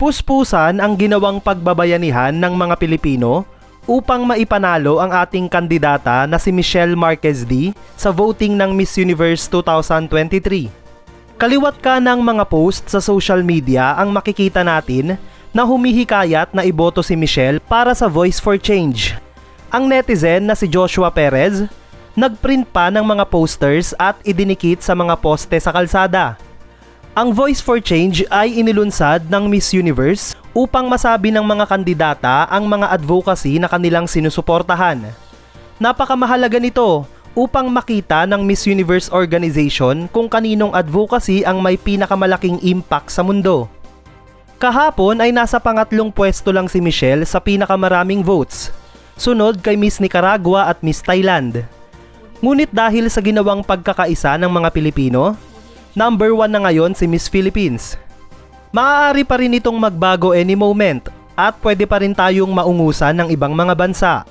Puspusan ang ginawang pagbabayanihan ng mga Pilipino upang maipanalo ang ating kandidata na si Michelle Marquez D sa voting ng Miss Universe 2023. Kaliwat ka ng mga post sa social media ang makikita natin na humihikayat na iboto si Michelle para sa Voice for Change. Ang netizen na si Joshua Perez, nagprint pa ng mga posters at idinikit sa mga poste sa kalsada. Ang Voice for Change ay inilunsad ng Miss Universe upang masabi ng mga kandidata ang mga advocacy na kanilang sinusuportahan. Napakamahalaga nito upang makita ng Miss Universe organization kung kaninong advocacy ang may pinakamalaking impact sa mundo. Kahapon ay nasa pangatlong pwesto lang si Michelle sa pinakamaraming votes, sunod kay Miss Nicaragua at Miss Thailand. Ngunit dahil sa ginawang pagkakaisa ng mga Pilipino, number one na ngayon si Miss Philippines. Maaari pa rin itong magbago any moment at pwede pa rin tayong maungusan ng ibang mga bansa.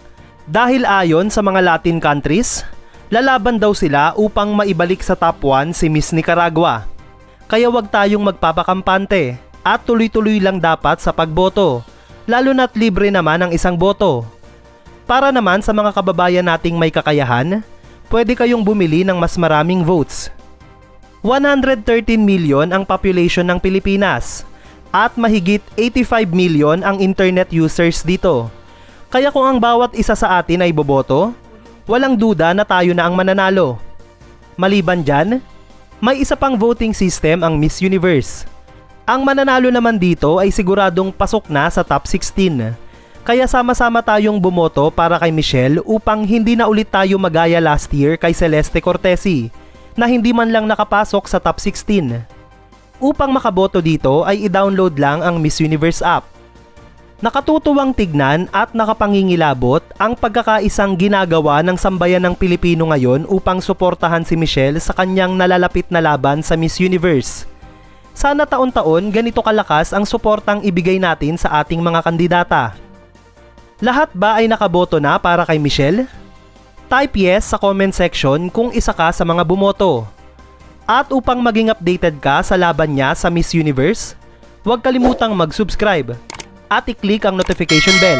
Dahil ayon sa mga Latin countries, lalaban daw sila upang maibalik sa top 1 si Miss Nicaragua. Kaya wag tayong magpapakampante at tuloy-tuloy lang dapat sa pagboto, lalo na't libre naman ang isang boto. Para naman sa mga kababayan nating may kakayahan, pwede kayong bumili ng mas maraming votes. 113 million ang population ng Pilipinas at mahigit 85 million ang internet users dito. Kaya kung ang bawat isa sa atin ay boboto, walang duda na tayo na ang mananalo. Maliban dyan, may isa pang voting system ang Miss Universe. Ang mananalo naman dito ay siguradong pasok na sa top 16. Kaya sama-sama tayong bumoto para kay Michelle upang hindi na ulit tayo magaya last year kay Celeste Cortesi na hindi man lang nakapasok sa top 16. Upang makaboto dito ay i-download lang ang Miss Universe app. Nakatutuwang tignan at nakapangingilabot ang pagkakaisang ginagawa ng sambayan ng Pilipino ngayon upang suportahan si Michelle sa kanyang nalalapit na laban sa Miss Universe. Sana taon-taon ganito kalakas ang suportang ibigay natin sa ating mga kandidata. Lahat ba ay nakaboto na para kay Michelle? Type yes sa comment section kung isa ka sa mga bumoto. At upang maging updated ka sa laban niya sa Miss Universe, huwag kalimutang mag-subscribe at i-click ang notification bell